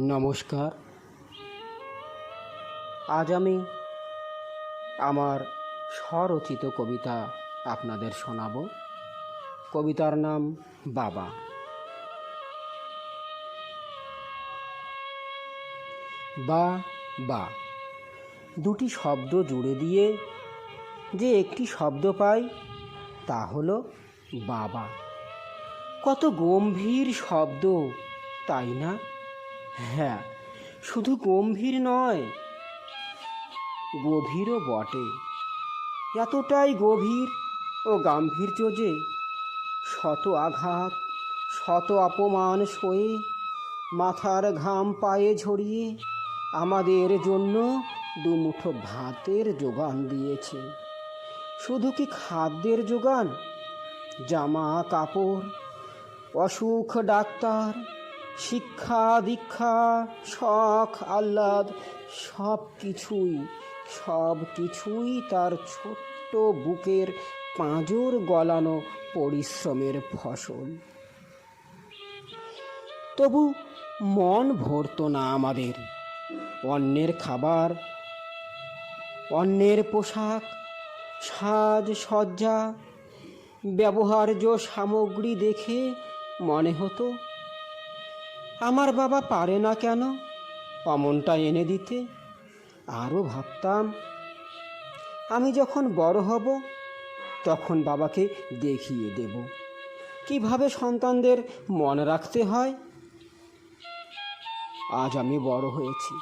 নমস্কার। আজ আমি আমার স্বরচিত কবিতা আপনাদের শোনাব। কবিতার নাম বাবা। বা বা। দুটি শব্দ জুড়ে দিয়ে যে একটি শব্দ পাই, তা হলো বাবা। কত গম্ভীর শব্দ, তাই না? হ্যাঁ শুধু গম্ভীর নয়, গভীরও বটে। এতটাই গভীর ও গাম্ভীর্য যে শত আঘাত, শত অপমান সয়ে মাথার ঘাম পায়ে ঝরিয়ে আমাদের জন্য দুমুঠো ভাতের যোগান দিয়েছে। শুধু কি খাদ্যের যোগান? জামা কাপড়, অসুখ ডাক্তার শিক্ষা, দীক্ষা, শখ, আহ্লাদ, সব কিছুই সব কিছুই তার ছোট্ট বুকের পাঁজর গলানো পরিশ্রমের ফসল। তবু মন ভরতো না আমাদের। অন্যের খাবার, অন্যের পোশাক, সাজ সজ্জা, ব্যবহার্য সামগ্রী দেখে মনে হতো আমার বাবা পারে না কেন? অমনটা এনে দিতে আরও ভাবতাম। আমি যখন বড় হব, তখন বাবাকে দেখিয়ে দেব। কীভাবে সন্তানদের মনে রাখতে হয়? আজ আমি বড় হয়েছি।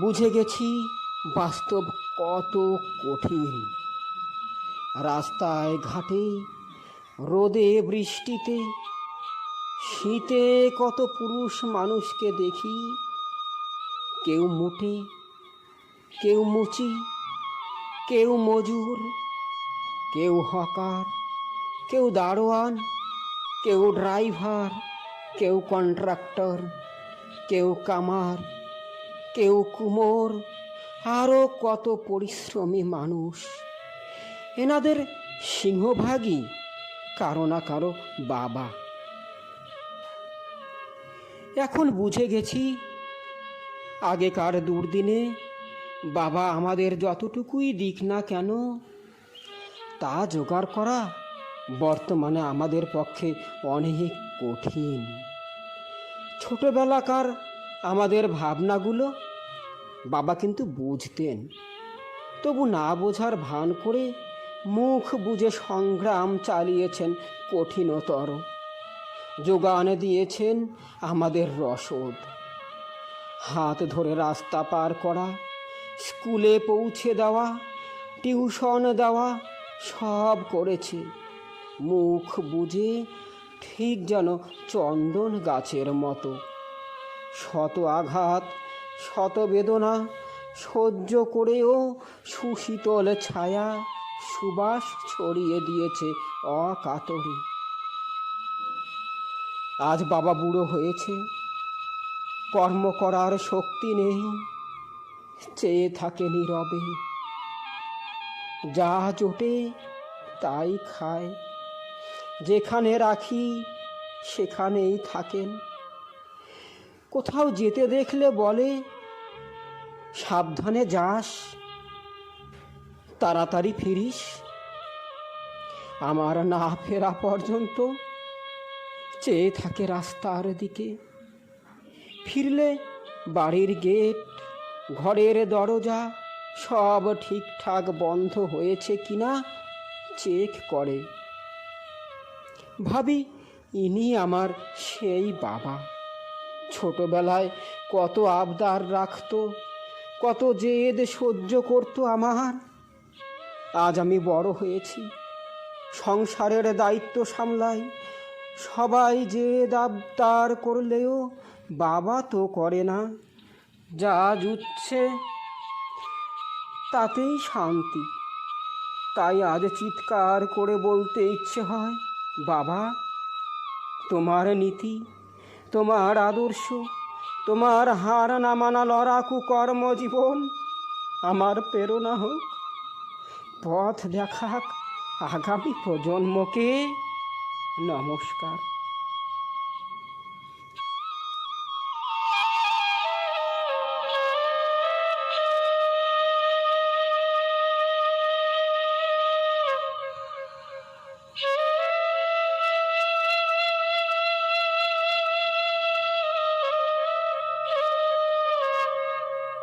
বুঝে গেছি বাস্তব কত কঠিন। রাস্তায়, ঘাটে, রোদে, বৃষ্টিতে শীতে কত পুরুষ মানুষকে দেখি। কেউ মুটে কেউ মুচি, কেউ মজুর, কেউ হকার, কেউ দারোয়ান, কেউ ড্রাইভার, কেউ কন্ট্রাক্টর, কেউ কামার, কেউ কুমোর আরও কত পরিশ্রমী মানুষ। এনাদের সিংহভাগই কারও না কারও বাবা। এখন বুঝে গেছি। আগেকার দুর্দিনে বাবা আমাদের যতটুকুই দিক না কেন, তা জোগাড় করা বর্তমানে আমাদের পক্ষে অনেক কঠিন। ছোটবেলাকার আমাদের ভাবনাগুলো বাবা কিন্তু বুঝতেন। তবু না বোঝার ভান করে মুখ বুঝে সংগ্রাম চালিয়েছেন কঠিনতর যোগান দিয়েছেন আমাদের রসদ। হাত ধরে রাস্তা পার করা, স্কুলে পৌঁছে দেওয়া, টিউশন দেওয়া, সব করেছে। মুখ বুঝে ঠিক যেন চন্দন গাছের মতো। শত আঘাত, শত বেদনা, সহ্য করেও সুশীতল ছায়া সুবাস ছড়িয়ে দিয়েছে অকাতরে। আজ বাবা বুড়ো হয়েছে। কর্ম করার শক্তি নেই। চেয়ে থাকে নীরবে। যা জোটে, তাই খায়। যেখানে রাখি, সেখানেই থাকেন। কোথাও যেতে দেখলে বলে, সাবধানে যাস। তাড়াতাড়ি ফিরিস। আমার না ফেরা পর্যন্ত চেয়ে থাকে রাস্তার দিকে। ফিরলে বাড়ির গেট, ঘরের দরজা সব ঠিকঠাক বন্ধ হয়েছে কিনা চেক করে। ভাবি, ইনি আমার সেই বাবা। ছোটবেলায় কত আবদার রাখতো, কত জেদ সহ্য করতো আমার। আজ আমি বড় হয়েছি, সংসারের দায়িত্ব সামলাই সবাই যে আবদার করলেও বাবা তো করে না। যা জুচ্ছে তাতেই শান্তি। তাই আজ চিৎকার করে বলতে ইচ্ছে হয়, বাবা, তোমার নীতি, তোমার আদর্শ, তোমার হার না মানা লড়াকু কর্মজীবন আমার প্রেরণা হোক। পথ দেখাক আগামী প্রজন্মকে। নমস্কার।